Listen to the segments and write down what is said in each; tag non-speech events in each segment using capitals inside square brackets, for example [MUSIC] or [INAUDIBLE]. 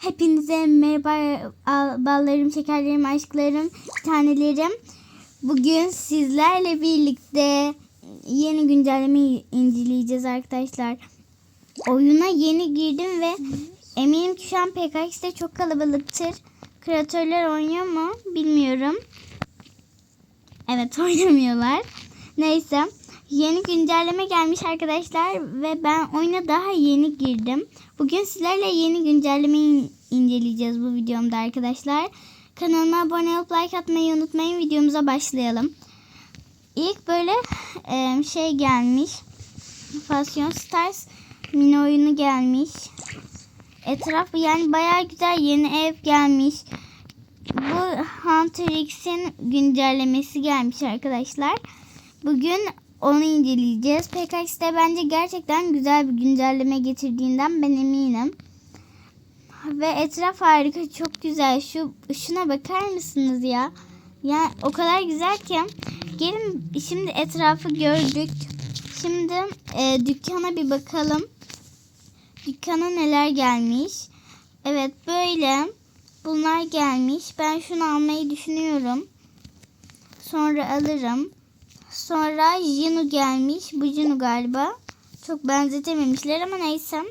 Hepinize merhaba al- ballarım, şekerlerim, aşklarım, tanelerim. Bugün sizlerle birlikte yeni güncellemeyi inceleyeceğiz arkadaşlar. Oyuna yeni girdim ve eminim ki şu an PKX'de çok kalabalıktır. Kreatörler oynuyor mu bilmiyorum. Evet [LAUGHS] oynamıyorlar. Neyse. Yeni güncelleme gelmiş arkadaşlar ve ben oyuna daha yeni girdim. Bugün sizlerle yeni güncellemeyi inceleyeceğiz bu videomda arkadaşlar. Kanalıma abone olup like atmayı unutmayın. Videomuza başlayalım. İlk böyle e, şey gelmiş. Fashion Stars mini oyunu gelmiş. Etrafı yani bayağı güzel yeni ev gelmiş. Bu Hunter X'in güncellemesi gelmiş arkadaşlar. Bugün onu inceleyeceğiz. PKX'de bence gerçekten güzel bir güncelleme getirdiğinden ben eminim. Ve etraf harika çok güzel. Şu şuna bakar mısınız ya? Ya o kadar güzel ki. Gelin şimdi etrafı gördük. Şimdi e, dükkana bir bakalım. Dükkana neler gelmiş. Evet böyle bunlar gelmiş. Ben şunu almayı düşünüyorum. Sonra alırım. Sonra Jinu gelmiş. Bu Jinu galiba. Çok benzetememişler ama neyse.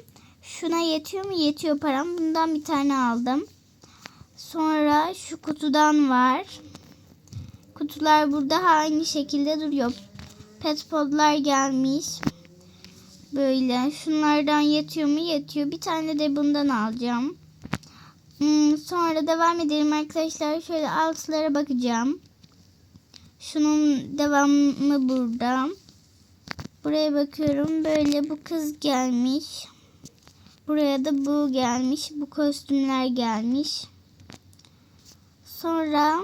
Şuna yetiyor mu? Yetiyor param. Bundan bir tane aldım. Sonra şu kutudan var. Kutular burada aynı şekilde duruyor. Pet podlar gelmiş. Böyle. Şunlardan yetiyor mu? Yetiyor. Bir tane de bundan alacağım. Hmm, sonra devam edelim arkadaşlar. Şöyle altlara bakacağım. Şunun devamı burada. Buraya bakıyorum. Böyle bu kız gelmiş. Buraya da bu gelmiş. Bu kostümler gelmiş. Sonra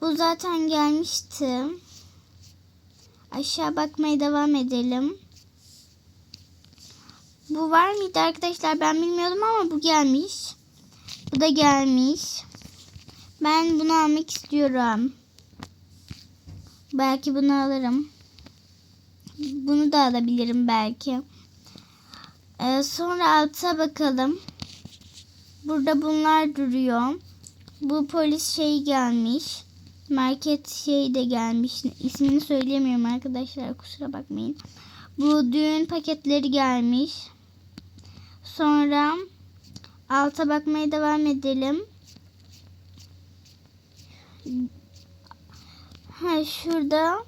bu zaten gelmişti. Aşağı bakmaya devam edelim. Bu var mıydı arkadaşlar? Ben bilmiyordum ama bu gelmiş. Bu da gelmiş. Ben bunu almak istiyorum. Belki bunu alırım. Bunu da alabilirim belki. Ee, sonra alta bakalım. Burada bunlar duruyor. Bu polis şey gelmiş. Market şey de gelmiş. İsmini söyleyemiyorum arkadaşlar kusura bakmayın. Bu düğün paketleri gelmiş. Sonra alta bakmaya devam edelim. Ha şurada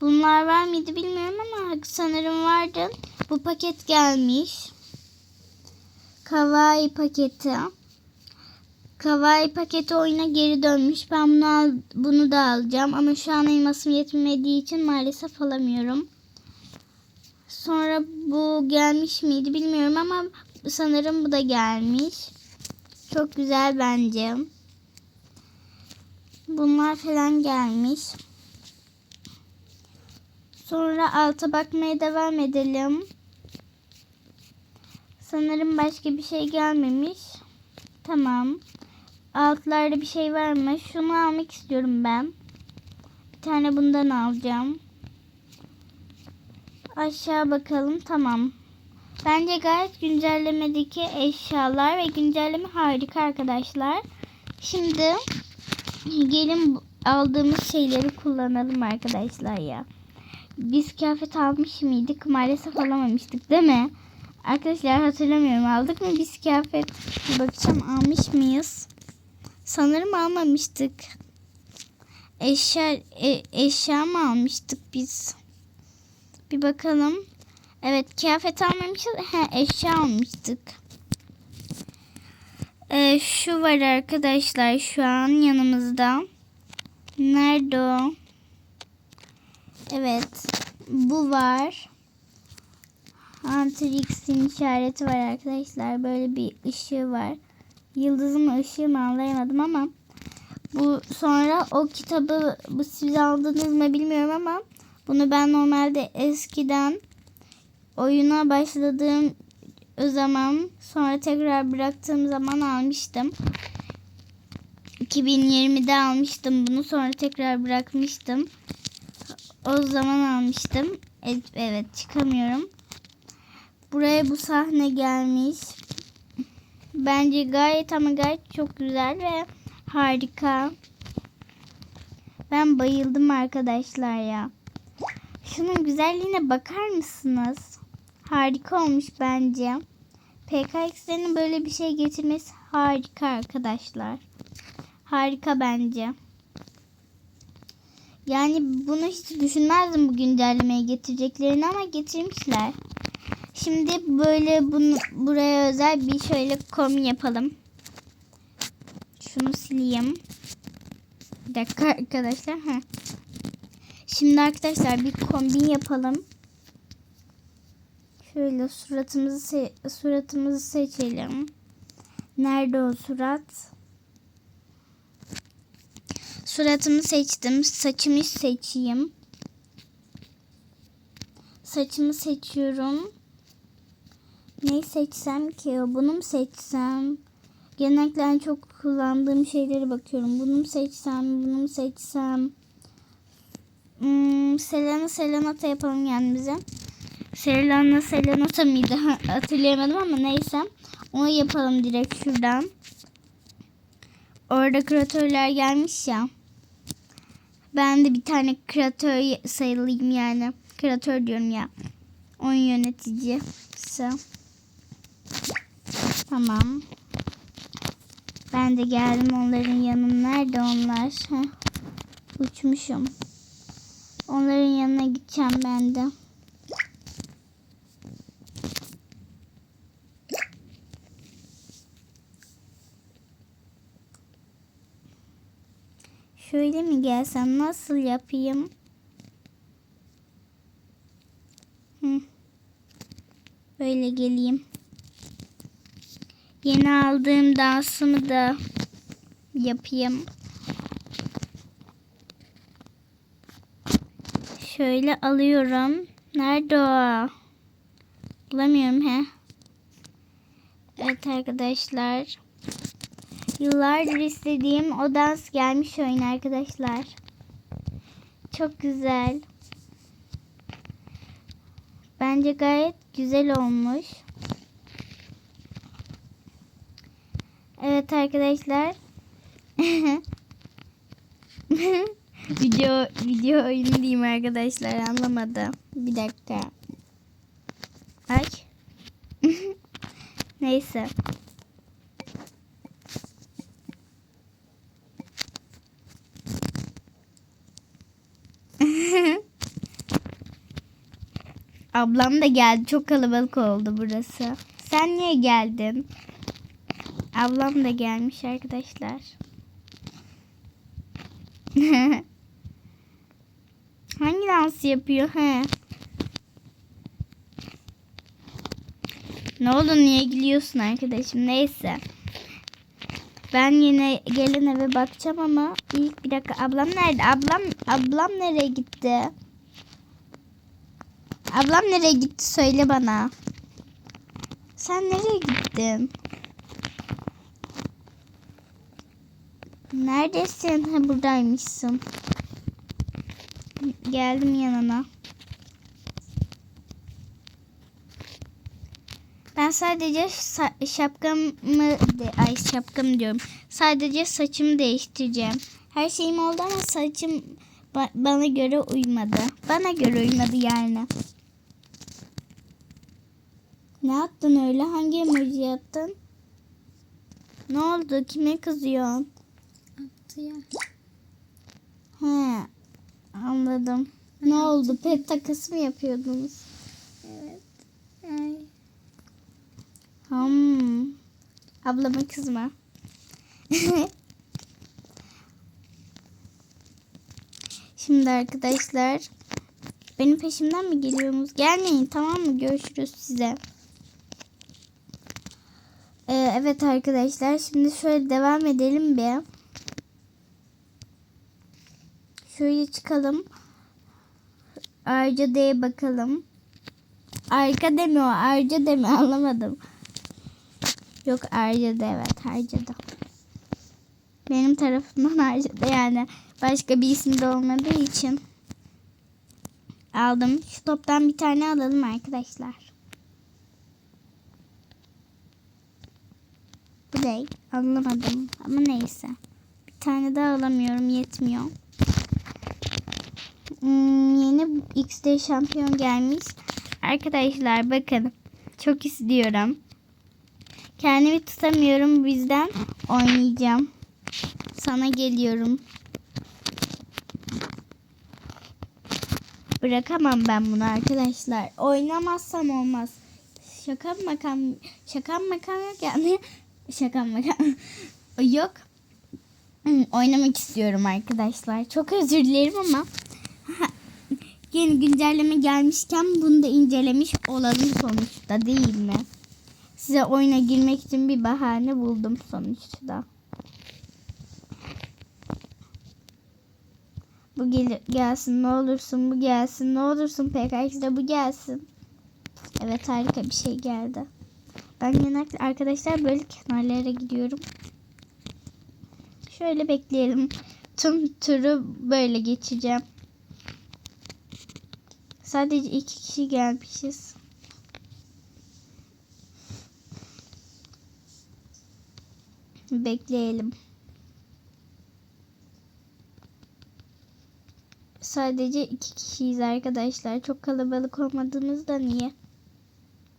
bunlar var mıydı bilmiyorum ama sanırım vardı. Bu paket gelmiş. Kawaii paketi. Kawaii paketi oyuna geri dönmüş. Ben bunu, al, bunu da alacağım ama şu an elmasım yetmediği için maalesef alamıyorum. Sonra bu gelmiş miydi bilmiyorum ama sanırım bu da gelmiş. Çok güzel bence. Bunlar falan gelmiş. Sonra alta bakmaya devam edelim. Sanırım başka bir şey gelmemiş. Tamam. Altlarda bir şey var mı? Şunu almak istiyorum ben. Bir tane bundan alacağım. Aşağı bakalım. Tamam. Bence gayet güncellemedeki eşyalar ve güncelleme harika arkadaşlar. Şimdi gelin aldığımız şeyleri kullanalım arkadaşlar ya. Biz kıyafet almış mıydık? Maalesef alamamıştık değil mi? Arkadaşlar hatırlamıyorum. Aldık mı biz kıyafet? Bakacağım almış mıyız? Sanırım almamıştık. Eşya, e, eşya mı almıştık biz? Bir bakalım. Evet kıyafet almamışız. He, eşya almıştık. Ee, şu var arkadaşlar şu an yanımızda. Nerede o? Evet. Bu var. Antrix'in işareti var arkadaşlar. Böyle bir ışığı var. Yıldızı mı ışığı mı anlayamadım ama bu sonra o kitabı bu siz aldınız mı bilmiyorum ama bunu ben normalde eskiden oyuna başladığım o zaman sonra tekrar bıraktığım zaman almıştım. 2020'de almıştım bunu sonra tekrar bırakmıştım. O zaman almıştım. Evet, evet çıkamıyorum. Buraya bu sahne gelmiş. Bence gayet ama gayet çok güzel ve harika. Ben bayıldım arkadaşlar ya. Şunun güzelliğine bakar mısınız? Harika olmuş bence. PKX'lerin böyle bir şey getirmesi harika arkadaşlar. Harika bence. Yani bunu hiç düşünmezdim bu güncellemeyi getireceklerini ama getirmişler. Şimdi böyle bunu buraya özel bir şöyle kombin yapalım. Şunu sileyim. Bir dakika arkadaşlar. Şimdi arkadaşlar bir kombin yapalım. Şöyle suratımızı se- suratımızı seçelim. Nerede o surat? Suratımı seçtim. Saçımı seçeyim. Saçımı seçiyorum. Ne seçsem ki? Bunu mu seçsem? Genellikle en çok kullandığım şeylere bakıyorum. Bunu mu seçsem? Bunu mu seçsem? Hmm, Selena Selenata yapalım yani bize. Selena Selenata mıydı? Hatırlayamadım ama neyse. Onu yapalım direkt şuradan. Orada kreatörler gelmiş ya. Ben de bir tane kreatör sayılayım yani. Kreatör diyorum ya. Oyun yöneticisi. Tamam. Ben de geldim onların yanına. Nerede onlar? Heh. Uçmuşum. Onların yanına gideceğim ben de. Şöyle mi gelsem nasıl yapayım? Hı. Böyle geleyim. Yeni aldığım dansımı da yapayım. Şöyle alıyorum. Nerede o? Bulamıyorum he. Evet arkadaşlar. Yıllardır istediğim o dans gelmiş oyun arkadaşlar. Çok güzel. Bence gayet güzel olmuş. Evet arkadaşlar. [LAUGHS] video video oyunu diyeyim arkadaşlar anlamadı. Bir dakika. Ay. [LAUGHS] Neyse. Ablam da geldi. Çok kalabalık oldu burası. Sen niye geldin? Ablam da gelmiş arkadaşlar. [LAUGHS] Hangi dans yapıyor? He. Ne oldu niye gülüyorsun arkadaşım? Neyse. Ben yine gelin eve bakacağım ama ilk bir dakika ablam nerede? Ablam ablam nereye gitti? Ablam nereye gitti söyle bana. Sen nereye gittin? Neredesin? Ha buradaymışsın. Geldim yanına. Ben sadece sa- şapkamı ay şapkamı diyorum. Sadece saçımı değiştireceğim. Her şeyim oldu ama saçım ba- bana göre uymadı. Bana göre uymadı yani. Ne yaptın öyle? Hangi emoji yaptın? Ne oldu? Kime kızıyorsun? Attı ya. He. Anladım. Ne oldu? Pet takısı mı yapıyordunuz? Evet. Ay. Hmm. Ablama kızma. [LAUGHS] Şimdi arkadaşlar benim peşimden mi geliyorsunuz? Gelmeyin tamam mı? Görüşürüz size. Evet arkadaşlar şimdi şöyle devam edelim bir. Şöyle çıkalım. Ayrıca D'ye bakalım. Arka demiyor, ayrıca deme [LAUGHS] anlamadım. Yok harcadı evet harcadı. Benim tarafımdan [LAUGHS] harcadı yani. Başka bir isim de olmadığı için. Aldım. Şu toptan bir tane alalım arkadaşlar. Ne? Anlamadım ama neyse. Bir tane daha alamıyorum yetmiyor. Hmm, yeni XD şampiyon gelmiş. Arkadaşlar bakın çok istiyorum. Kendimi tutamıyorum bu yüzden oynayacağım. Sana geliyorum. Bırakamam ben bunu arkadaşlar. Oynamazsam olmaz. Şaka makam şaka makam yok yani. Şaka makam [LAUGHS] yok. Hmm, Oynamak istiyorum arkadaşlar. Çok özür dilerim ama [LAUGHS] yeni güncelleme gelmişken bunu da incelemiş olalım sonuçta değil mi? Size oyuna girmek için bir bahane buldum sonuçta. Bu gel gelsin ne olursun bu gelsin ne olursun PKX'de bu gelsin. Evet harika bir şey geldi. Ben genellikle arkadaşlar böyle kenarlara gidiyorum. Şöyle bekleyelim. Tüm turu böyle geçeceğim. Sadece iki kişi gelmişiz. Bekleyelim. Sadece iki kişiyiz arkadaşlar. Çok kalabalık olmadığımızda niye?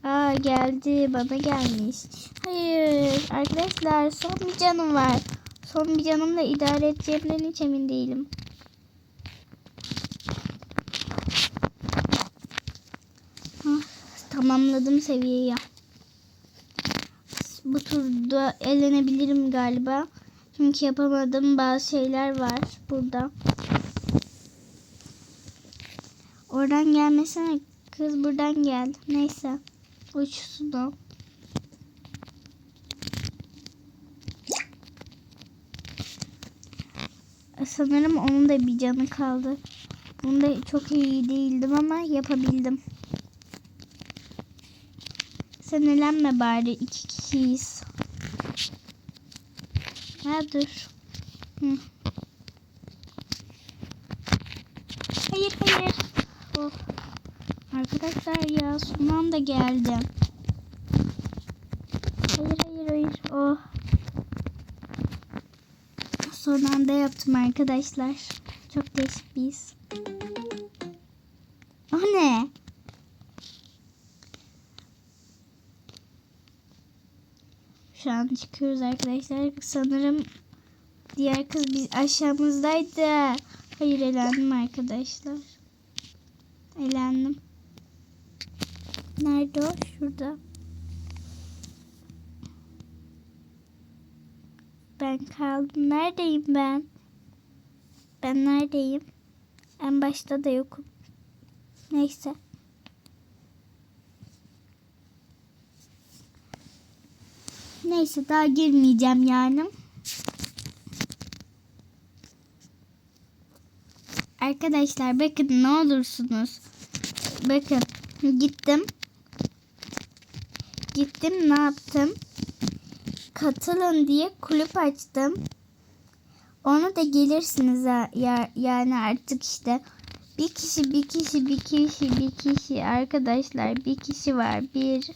Aa geldi. Bana gelmiş. Hayır. Arkadaşlar son bir canım var. Son bir canımla idare edeceğimden hiç emin değilim. Hah, tamamladım seviyeyi. Bu turda elenebilirim galiba. Çünkü yapamadığım bazı şeyler var burada. Oradan gelmesene kız buradan gel. Neyse. O. Sanırım onun da bir canı kaldı. Bunda çok iyi değildim ama yapabildim. Sen elenme bari iki kişiyiz. Ha dur. Hı. Hayır hayır. Of. Arkadaşlar ya son anda geldim. Hayır hayır hayır. Oh. Son anda yaptım arkadaşlar. Çok değişik bir. O ne? Şu an çıkıyoruz arkadaşlar. Sanırım diğer kız biz aşağımızdaydı. Hayır elendim arkadaşlar. Elendim. Nerede o? Şurada. Ben kaldım. Neredeyim ben? Ben neredeyim? En başta da yokum. Neyse. Neyse daha girmeyeceğim yani. Arkadaşlar bakın ne olursunuz. Bakın gittim. Gittim ne yaptım? Katılın diye kulüp açtım. Onu da gelirsiniz ha- ya, yani artık işte bir kişi bir kişi bir kişi bir kişi arkadaşlar bir kişi var bir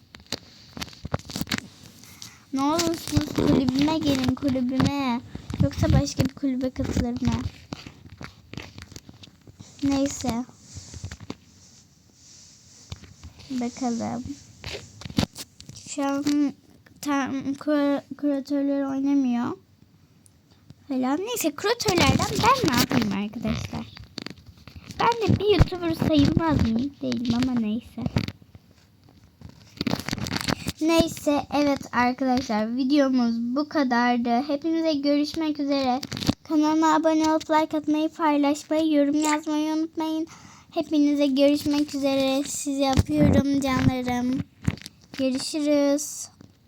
ne olursunuz kulübüme gelin kulübüme yoksa başka bir kulübe katılırım ha. Neyse. Bakalım. An tam kur- kuratörler oynamıyor. Falan. Neyse kuratörlerden ben ne yapayım arkadaşlar? Ben de bir YouTuber sayılmaz mıyım? Değilim ama neyse. Neyse evet arkadaşlar videomuz bu kadardı. Hepinize görüşmek üzere. Kanalıma abone olup like atmayı, paylaşmayı, yorum yazmayı unutmayın. Hepinize görüşmek üzere. Sizi yapıyorum canlarım. Görüşürüz.